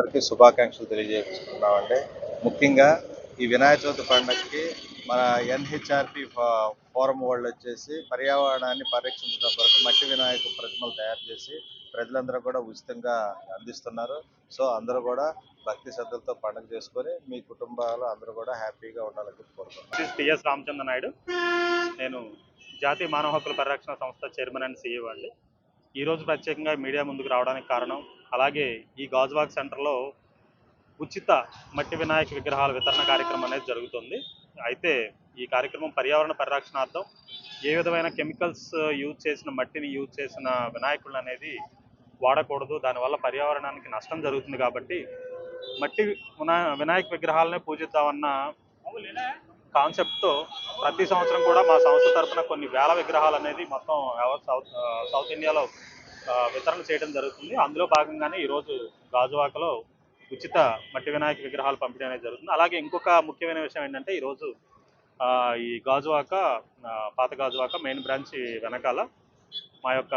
అందరికీ శుభాకాంక్షలు తెలియజేస్తున్నామండి ముఖ్యంగా ఈ వినాయక చవితి పండుగకి మన ఎన్హెచ్ఆర్పి ఫోరం వాళ్ళు వచ్చేసి పర్యావరణాన్ని పరిరక్షించడం కొరకు మట్టి వినాయక ప్రతిమలు తయారు చేసి ప్రజలందరూ కూడా ఉచితంగా అందిస్తున్నారు. సో అందరూ కూడా భక్తి శ్రద్ధలతో పండుగ చేసుకొని మీ కుటుంబాలు అందరూ కూడా హ్యాపీగా ఉండాలని కోరుకుంటున్నాను టిఎస్ రామచంద్ర నాయుడు నేను జాతీయ మానవ హక్కుల పరిరక్షణ సంస్థ చైర్మన్ అండ్ సీఈఓ అండి. ఈరోజు ప్రత్యేకంగా మీడియా ముందుకు రావడానికి కారణం అలాగే ఈ గాజువాక్ సెంటర్లో ఉచిత మట్టి వినాయక విగ్రహాల వితరణ కార్యక్రమం అనేది జరుగుతుంది. అయితే ఈ కార్యక్రమం పర్యావరణ పరిరక్షణార్థం ఏ విధమైన కెమికల్స్ యూజ్ చేసిన మట్టిని యూజ్ చేసిన వినాయకులు అనేది వాడకూడదు. దానివల్ల పర్యావరణానికి నష్టం జరుగుతుంది కాబట్టి మట్టి వినాయక విగ్రహాలనే పూజిద్దామన్న కాన్సెప్ట్తో ప్రతి సంవత్సరం కూడా మా సంస్థ తరపున కొన్ని వేల విగ్రహాలు అనేది మొత్తం సౌత్ సౌత్ ఇండియాలో వితరణ చేయడం జరుగుతుంది. అందులో భాగంగానే ఈరోజు గాజువాకలో ఉచిత మట్టి వినాయక విగ్రహాలు పంపిణీ అనేది జరుగుతుంది. అలాగే ఇంకొక ముఖ్యమైన విషయం ఏంటంటే ఈరోజు ఈ గాజువాక పాత గాజువాక మెయిన్ బ్రాంచ్ వెనకాల మా యొక్క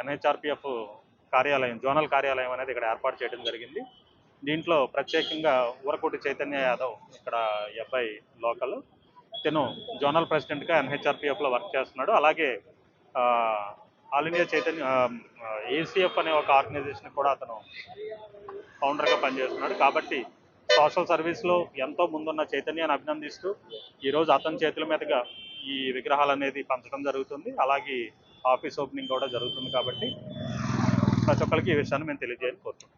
ఎన్హెచ్ఆర్పిఎఫ్ కార్యాలయం జోనల్ కార్యాలయం అనేది ఇక్కడ ఏర్పాటు చేయడం జరిగింది. దీంట్లో ప్రత్యేకంగా ఊరకోటి చైతన్య యాదవ్ ఇక్కడ ఈ అబ్బాయి లోకల్. తను జోనల్ ప్రెసిడెంట్గా ఎన్హెచ్ఆర్పిఎఫ్లో వర్క్ చేస్తున్నాడు. అలాగే ఆల్ ఇండియా చైతన్య ఏసీఎఫ్ అనే ఒక ఆర్గనైజేషన్ కూడా అతను ఫౌండర్గా పనిచేస్తున్నాడు. కాబట్టి సోషల్ సర్వీస్లో ఎంతో ముందున్న చైతన్యాన్ని అభినందిస్తూ ఈరోజు అతని చేతుల మీదుగా ఈ విగ్రహాలు అనేది పంచడం జరుగుతుంది. అలాగే ఆఫీస్ ఓపెనింగ్ కూడా జరుగుతుంది కాబట్టి ప్రతి ఒక్కరికి ఈ విషయాన్ని మేము తెలియజేయాలని కోరుతున్నాం